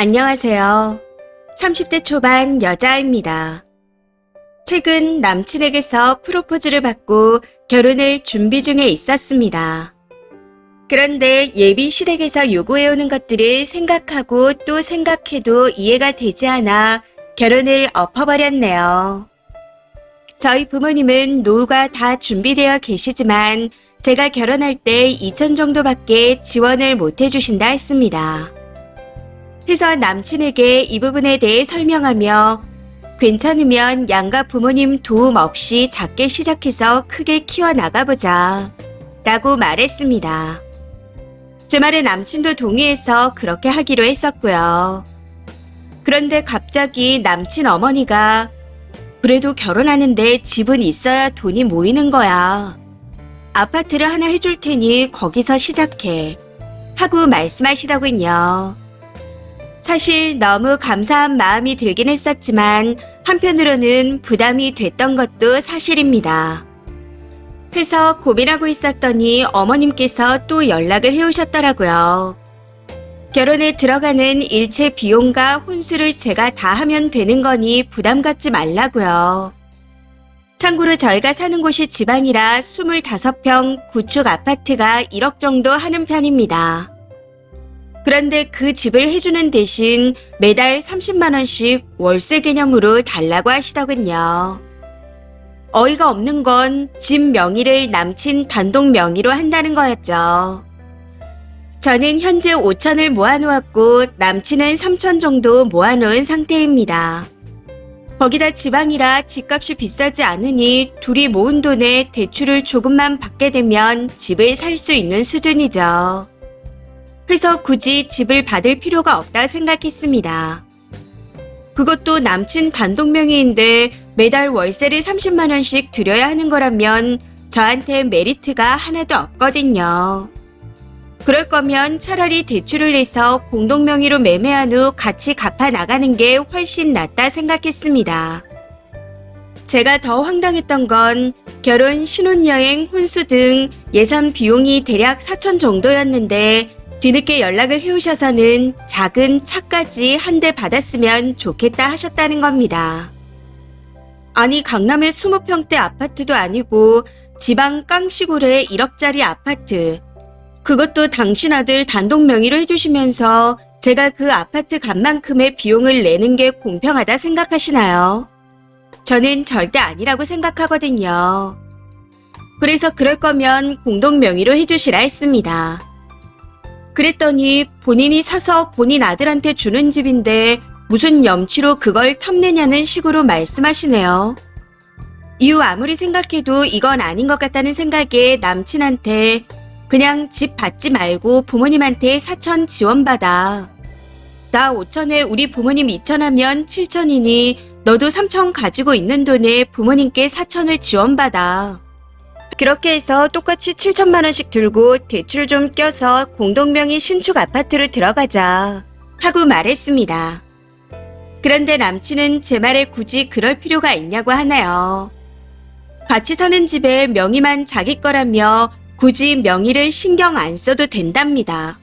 안녕하세요. 30대 초반 여자입니다. 최근 남친에게서 프로포즈를 받고 결혼을 준비 중에 있었습니다. 그런데 예비 시댁에서 요구해오는 것들을 생각하고 또 생각해도 이해가 되지 않아 결혼을 엎어버렸네요. 저희 부모님은 노후가 다 준비되어 계시지만 제가 결혼할 때 2천 정도밖에 지원을 못 해주신다 했습니다. 해서 남친에게 이 부분에 대해 설명하며 괜찮으면 양가 부모님 도움 없이 작게 시작해서 크게 키워나가보자 라고 말했습니다. 제 말에 남친도 동의해서 그렇게 하기로 했었고요. 그런데 갑자기 남친 어머니가 그래도 결혼하는데 집은 있어야 돈이 모이는 거야. 아파트를 하나 해줄 테니 거기서 시작해. 하고 말씀하시더군요. 사실 너무 감사한 마음이 들긴 했었지만 한편으로는 부담이 됐던 것도 사실입니다. 해서 고민하고 있었더니 어머님께서 또 연락을 해오셨더라고요. 결혼에 들어가는 일체 비용과 혼수를 제가 다 하면 되는 거니 부담 갖지 말라고요. 참고로 저희가 사는 곳이 지방이라 25평 구축 아파트가 1억 정도 하는 편입니다. 그런데 그 집을 해주는 대신 매달 30만원씩 월세 개념으로 달라고 하시더군요. 어이가 없는 건 집 명의를 남친 단독 명의로 한다는 거였죠. 저는 현재 5천을 모아놓았고 남친은 3천 정도 모아놓은 상태입니다. 거기다 지방이라 집값이 비싸지 않으니 둘이 모은 돈에 대출을 조금만 받게 되면 집을 살 수 있는 수준이죠. 그래서 굳이 집을 받을 필요가 없다 생각했습니다. 그것도 남친 단독 명의인데 매달 월세를 30만원씩 들여야 하는 거라면 저한테 메리트가 하나도 없거든요. 그럴 거면 차라리 대출을 내서 공동 명의로 매매한 후 같이 갚아 나가는 게 훨씬 낫다 생각했습니다. 제가 더 황당했던 건 결혼, 신혼여행, 혼수 등 예산 비용이 대략 4천 정도였는데 뒤늦게 연락을 해오셔서는 작은 차까지 한 대 받았으면 좋겠다 하셨다는 겁니다. 아니 강남의 20평대 아파트도 아니고 지방 깡시골의 1억짜리 아파트 그것도 당신 아들 단독 명의로 해주시면서 제가 그 아파트 값만큼의 비용을 내는 게 공평하다 생각하시나요? 저는 절대 아니라고 생각하거든요. 그래서 그럴 거면 공동 명의로 해주시라 했습니다. 그랬더니 본인이 사서 본인 아들한테 주는 집인데 무슨 염치로 그걸 탐내냐는 식으로 말씀하시네요. 이후 아무리 생각해도 이건 아닌 것 같다는 생각에 남친한테 그냥 집 받지 말고 부모님한테 4천 지원받아. 나 5천에 우리 부모님 2천 하면 7천이니 너도 3천 가지고 있는 돈에 부모님께 4천을 지원받아. 그렇게 해서 똑같이 7천만 원씩 들고 대출 좀 껴서 공동명의 신축 아파트로 들어가자. 하고 말했습니다. 그런데 남친은 제 말에 굳이 그럴 필요가 있냐고 하나요. 같이 사는 집에 명의만 자기 거라며 굳이 명의를 신경 안 써도 된답니다.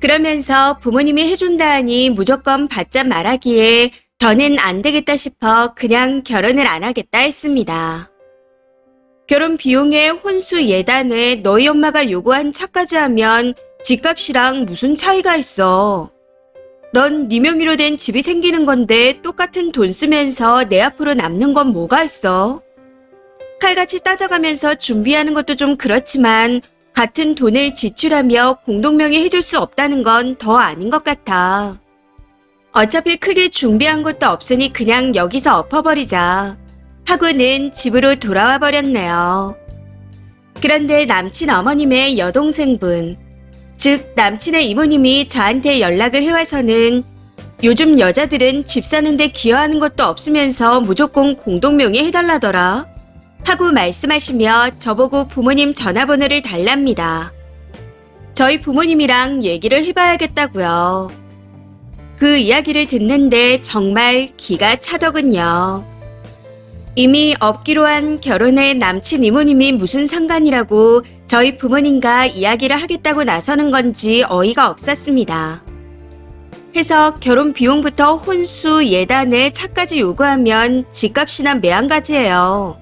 그러면서 부모님이 해준다 하니 무조건 받자 말하기에 저는 안 되겠다 싶어 그냥 결혼을 안 하겠다 했습니다. 결혼 비용에 혼수 예단에 너희 엄마가 요구한 차까지 하면 집값이랑 무슨 차이가 있어. 넌 네 명의로 된 집이 생기는 건데 똑같은 돈 쓰면서 내 앞으로 남는 건 뭐가 있어? 칼같이 따져가면서 준비하는 것도 좀 그렇지만 같은 돈을 지출하며 공동명의 해줄 수 없다는 건 더 아닌 것 같아. 어차피 크게 준비한 것도 없으니 그냥 여기서 엎어버리자. 하고는 집으로 돌아와 버렸네요. 그런데 남친 어머님의 여동생분, 즉 남친의 이모님이 저한테 연락을 해와서는 요즘 여자들은 집 사는데 기여하는 것도 없으면서 무조건 공동명의 해달라더라. 하고 말씀하시며 저보고 부모님 전화번호를 달랍니다. 저희 부모님이랑 얘기를 해봐야겠다고요. 그 이야기를 듣는데 정말 기가 차더군요. 이미 없기로 한 결혼에 남친 이모님이 무슨 상관이라고 저희 부모님과 이야기를 하겠다고 나서는 건지 어이가 없었습니다. 해서 결혼 비용부터 혼수, 예단에 차까지 요구하면 집값이나 매한가지예요.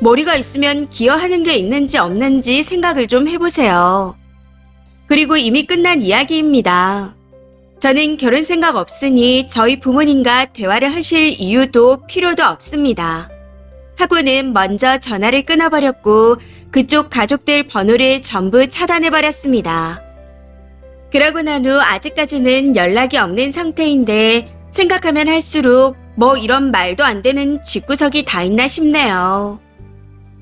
머리가 있으면 기여하는 게 있는지 없는지 생각을 좀 해보세요. 그리고 이미 끝난 이야기입니다. 저는 결혼 생각 없으니 저희 부모님과 대화를 하실 이유도 필요도 없습니다. 하고는 먼저 전화를 끊어버렸고 그쪽 가족들 번호를 전부 차단해버렸습니다. 그러고 난 후 아직까지는 연락이 없는 상태인데 생각하면 할수록 뭐 이런 말도 안 되는 집구석이 다 있나 싶네요.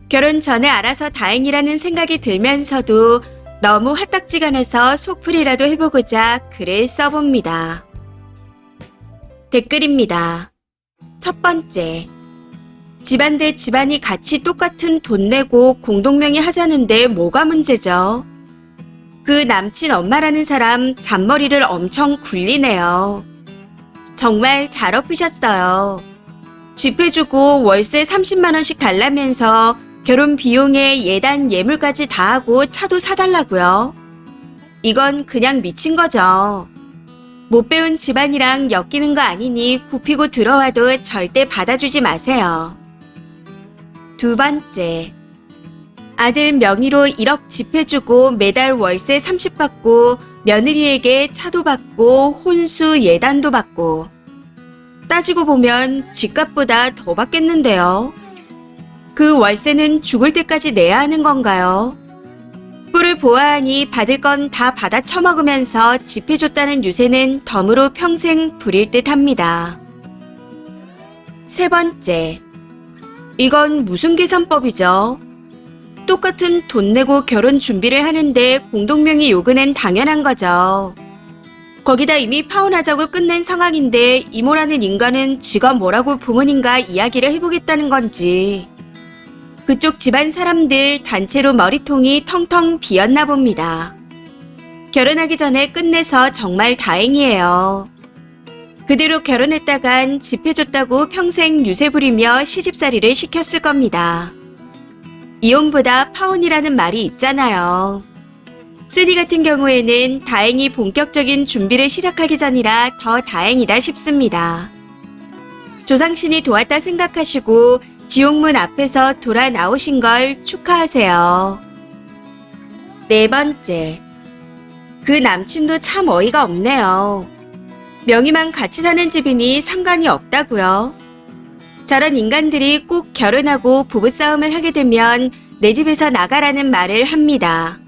결혼 전에 알아서 다행이라는 생각이 들면서도 너무 화딱지가 나서 속풀이라도 해보고자 글을 써봅니다. 댓글입니다. 첫 번째. 집안 대 집안이 같이 똑같은 돈 내고 공동명의 하자는데 뭐가 문제죠? 그 남친 엄마라는 사람 잔머리를 엄청 굴리네요. 정말 잘 엎으셨어요. 집 해주고 월세 30만원씩 달라면서 결혼 비용에 예단 예물까지 다 하고 차도 사달라고요. 이건 그냥 미친 거죠. 못 배운 집안이랑 엮이는 거 아니니 굽히고 들어와도 절대 받아주지 마세요. 두 번째. 아들 명의로 1억 집해주고 매달 월세 30 받고 며느리에게 차도 받고 혼수 예단도 받고 따지고 보면 집값보다 더 받겠는데요. 그 월세는 죽을 때까지 내야 하는 건가요? 꿀을 보아하니 받을 건 다 받아 처먹으면서 집해줬다는 유세는 덤으로 평생 부릴 듯 합니다. 세 번째. 이건 무슨 계산법이죠? 똑같은 돈 내고 결혼 준비를 하는데 공동명의 요구는 당연한 거죠. 거기다 이미 파혼하자고 끝낸 상황인데 이모라는 인간은 지가 뭐라고 부모님과 이야기를 해보겠다는 건지. 그쪽 집안 사람들 단체로 머리통이 텅텅 비었나 봅니다. 결혼하기 전에 끝내서 정말 다행이에요. 그대로 결혼했다간 집해줬다고 평생 유세 부리며 시집살이를 시켰을 겁니다. 이혼보다 파혼이라는 말이 있잖아요. 쓰니 같은 경우에는 다행히 본격적인 준비를 시작하기 전이라 더 다행이다 싶습니다. 조상신이 도왔다 생각하시고 지옥문 앞에서 돌아 나오신 걸 축하하세요. 네 번째. 그 남친도 참 어이가 없네요. 명의만 같이 사는 집이니 상관이 없다고요. 저런 인간들이 꼭 결혼하고 부부싸움을 하게 되면 내 집에서 나가라는 말을 합니다.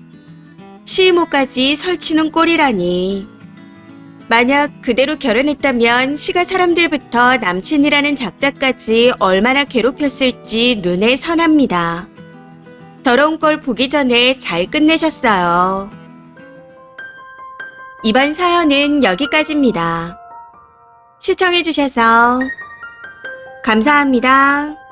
시모까지 설치는 꼴이라니. 만약 그대로 결혼했다면 시가 사람들부터 남친이라는 작자까지 얼마나 괴롭혔을지 눈에 선합니다. 더러운 걸 보기 전에 잘 끝내셨어요. 이번 사연은 여기까지입니다. 시청해주셔서 감사합니다.